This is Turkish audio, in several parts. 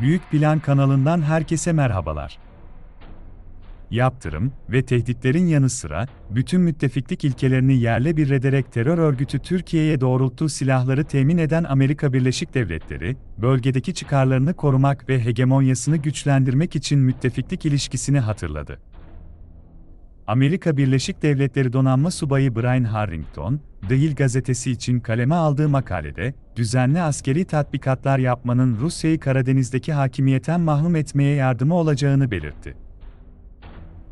Büyük Plan kanalından herkese merhabalar. Yaptırım ve tehditlerin yanı sıra, bütün müttefiklik ilkelerini yerle bir ederek terör örgütü Türkiye'ye doğrulttuğu silahları temin eden Amerika Birleşik Devletleri, bölgedeki çıkarlarını korumak ve hegemonyasını güçlendirmek için müttefiklik ilişkisini hatırladı. Amerika Birleşik Devletleri Donanma Subayı Brian Harrington, The Hill gazetesi için kaleme aldığı makalede, düzenli askeri tatbikatlar yapmanın Rusya'yı Karadeniz'deki hakimiyetten mahrum etmeye yardımı olacağını belirtti.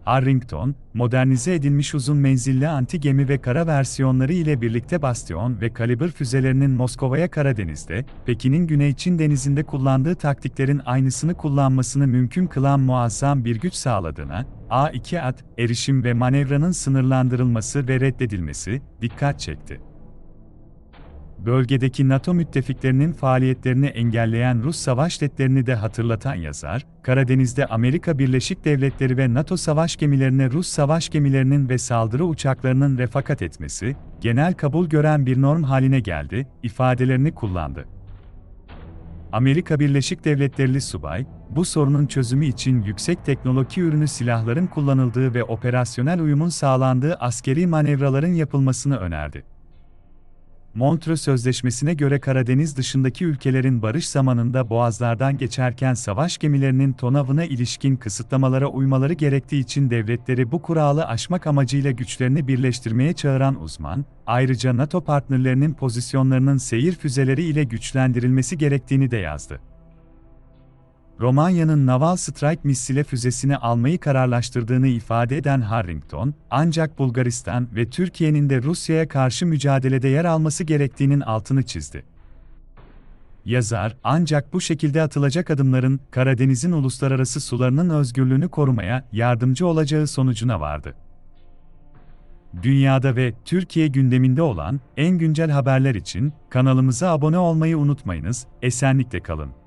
Harrington, modernize edilmiş uzun menzilli anti-gemi ve kara versiyonları ile birlikte Bastion ve Kalibr füzelerinin Moskova'ya Karadeniz'de, Pekin'in Güney Çin denizinde kullandığı taktiklerin aynısını kullanmasını mümkün kılan muazzam bir güç sağladığına, A2 at, erişim ve manevranın sınırlandırılması ve reddedilmesi, dikkat çekti bölgedeki NATO müttefiklerinin faaliyetlerini engelleyen Rus savaş jetlerini de hatırlatan yazar, Karadeniz'de Amerika Birleşik Devletleri ve NATO savaş gemilerine Rus savaş gemilerinin ve saldırı uçaklarının refakat etmesi, genel kabul gören bir norm haline geldi, ifadelerini kullandı. Amerika Birleşik Devletleri'li subay, bu sorunun çözümü için yüksek teknoloji ürünü silahların kullanıldığı ve operasyonel uyumun sağlandığı askeri manevraların yapılmasını önerdi. Montreux Sözleşmesi'ne göre Karadeniz dışındaki ülkelerin barış zamanında boğazlardan geçerken savaş gemilerinin tonavına ilişkin kısıtlamalara uymaları gerektiği için devletleri bu kuralı aşmak amacıyla güçlerini birleştirmeye çağıran uzman, ayrıca NATO partnerlerinin pozisyonlarının seyir füzeleri ile güçlendirilmesi gerektiğini de yazdı. Romanya'nın Naval Strike missile füzesini almayı kararlaştırdığını ifade eden Harrington, ancak Bulgaristan ve Türkiye'nin de Rusya'ya karşı mücadelede yer alması gerektiğinin altını çizdi. Yazar, ancak bu şekilde atılacak adımların Karadeniz'in uluslararası sularının özgürlüğünü korumaya yardımcı olacağı sonucuna vardı. Dünyada ve Türkiye gündeminde olan en güncel haberler için kanalımıza abone olmayı unutmayınız, esenlikle kalın.